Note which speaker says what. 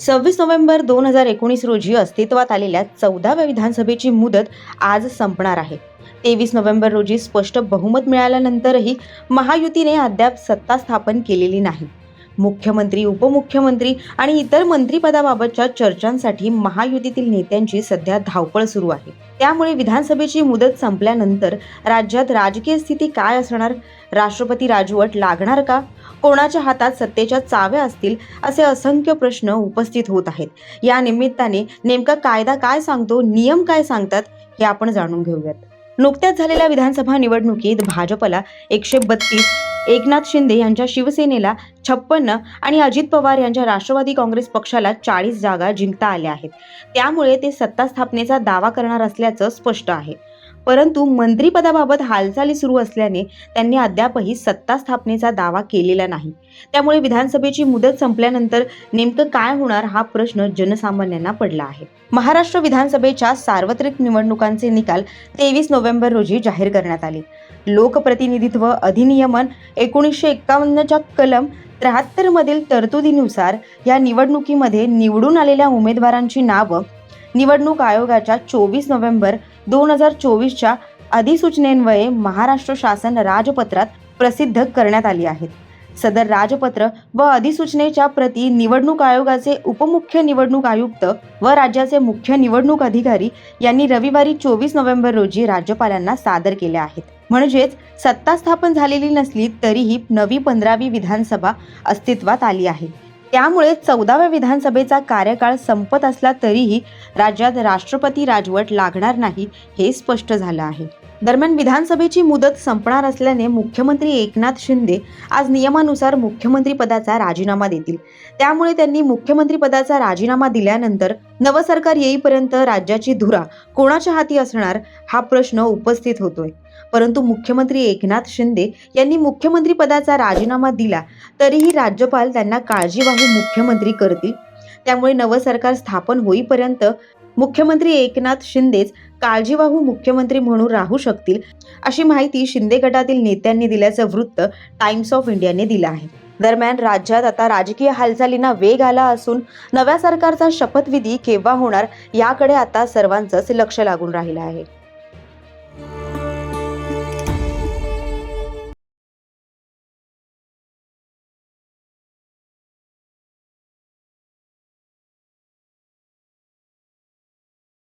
Speaker 1: सव्वीस नोव्हेंबर दोन हजार एकोणीस रोजी अस्तित्वात आलेल्या चौदाव्या विधानसभेची मुदत आज संपणार आहे. तेवीस नोव्हेंबर रोजी स्पष्ट बहुमत मिळाल्यानंतरही महायुतीने अद्याप सत्ता स्थापन केलेली नाही. मुख्यमंत्री उपमुख्यमंत्री आणि इतर मंत्रिपदाबाबतच्या चर्चांसाठी महायुतीतील नेत्यांची सध्या धावपळ सुरू आहे. त्यामुळे विधानसभेची मुदत संपल्यानंतर राज्यात राजकीय स्थिती काय असणार? राष्ट्रपती राजवट लागणार का? कोणाच्या हातात सत्तेच्या चाव्या असतील असे असंख्य प्रश्न उपस्थित होत आहेत. या निमित्ताने नेमका कायदा काय सांगतो नियम काय सांगतात हे आपण जाणून घेऊयात. नुकत्याच झालेल्या विधानसभा निवडणुकीत भाजपला एकशे बत्तीस एकनाथ शिंदे यांच्या शिवसेनेला छप्पन्न आणि अजित पवार यांच्या राष्ट्रवादी काँग्रेस पक्षाला चाळीस जागा जिंकता आल्या आहेत. त्यामुळे ते सत्ता स्थापनेचा दावा करणार असल्याचं स्पष्ट आहे. परंतु मंत्रीपदाबाबत हालचाली सुरू असल्याने त्यांनी अद्यापही सत्ता स्थापनेचा दावा केलेला नाही. त्यामुळे विधानसभेची मुदत संपल्यानंतर नेमकं काय होणार हा प्रश्न जनसामान्यांना पडला आहे. महाराष्ट्र विधानसभेच्या सार्वत्रिक निवडणुकांचे निकाल तेवीस नोव्हेंबर रोजी जाहीर करण्यात आले. लोकप्रतिनिधित्व अधिनियमन एकोणीसशे एक्कावन्नच्या कलम त्र्याहत्तर मधील तरतुदीनुसार या निवडणुकीमध्ये निवडून आलेल्या उमेदवारांची नावं निवडणूक आयोगाच्या चोवीस नोव्हेंबर दोन हजार चोवीसच्या अधिसूचनेन्वये महाराष्ट्र शासन राजपत्रात प्रसिद्ध करण्यात आली आहेत. सदर राजपत्र व अधिसूचनेच्या प्रती निवडणूक आयोगाचे उपमुख्य निवडणूक आयुक्त व राज्याचे मुख्य निवडणूक अधिकारी यांनी रविवारी चोवीस नोव्हेंबर रोजी राज्यपालांना सादर केल्या आहेत. म्हणजेच सत्ता स्थापन झालेली नसली तरीही नवी पंधरावी विधानसभा अस्तित्वात आली आहे. त्यामुळे चौदाव्या विधानसभेचा कार्यकाळ संपत असला तरीही राज्यात राष्ट्रपती राजवट लागणार नाही हे स्पष्ट झालं आहे. दरम्यान विधानसभेची मुदत संपणार असल्याने मुख्यमंत्री एकनाथ शिंदे आज नियमानुसार मुख्यमंत्री पदाचा राजीनामा देतील. त्यामुळे त्यांनी मुख्यमंत्री पदाचा राजीनामा दिल्यानंतर नवं सरकार येईपर्यंत राज्याची धुरा कोणाच्या हाती असणार हा प्रश्न उपस्थित होतोय. परंतु मुख्यमंत्री एकनाथ शिंदे यांनी मुख्यमंत्री पदाचा राजीनामा दिला तरीही राज्यपाल त्यांना काळजीवाहू मुख्यमंत्री करतील. त्यामुळे नवं सरकार स्थापन होईपर्यंत मुख्यमंत्री एकनाथ शिंदेच काळजीवाहू मुख्यमंत्री म्हणून राहू शकतील अशी माहिती शिंदे गटातील नेत्यांनी दिल्याचं वृत्त टाइम्स ऑफ इंडियाने दिलं आहे. दरम्यान राज्यात आता राजकीय हालचालींना वेग आला असून नव्या सरकारचा शपथविधी केव्हा होणार याकडे आता सर्वांचंच लक्ष लागून राहिलं आहे.